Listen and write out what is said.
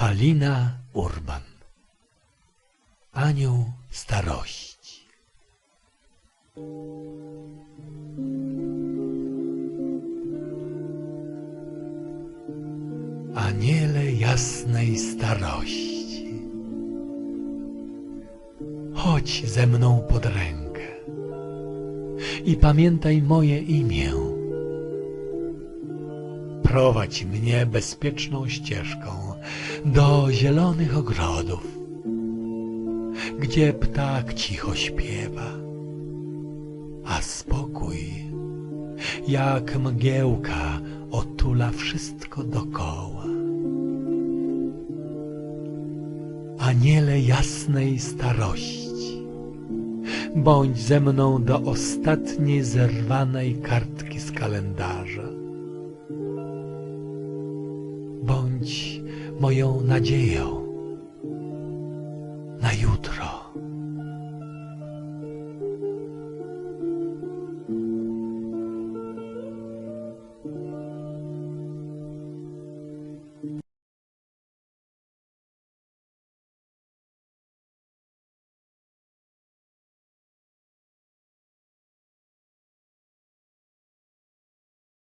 Halina Urban. Anioł starości. Aniele jasnej starości. Chodź ze mną pod rękę i pamiętaj moje imię. Prowadź mnie bezpieczną ścieżką do zielonych ogrodów, gdzie ptak cicho śpiewa, a spokój jak mgiełka otula wszystko dokoła. Aniele jasnej starości, bądź ze mną do ostatniej zerwanej kartki z kalendarza bądź moją nadzieją na jutro.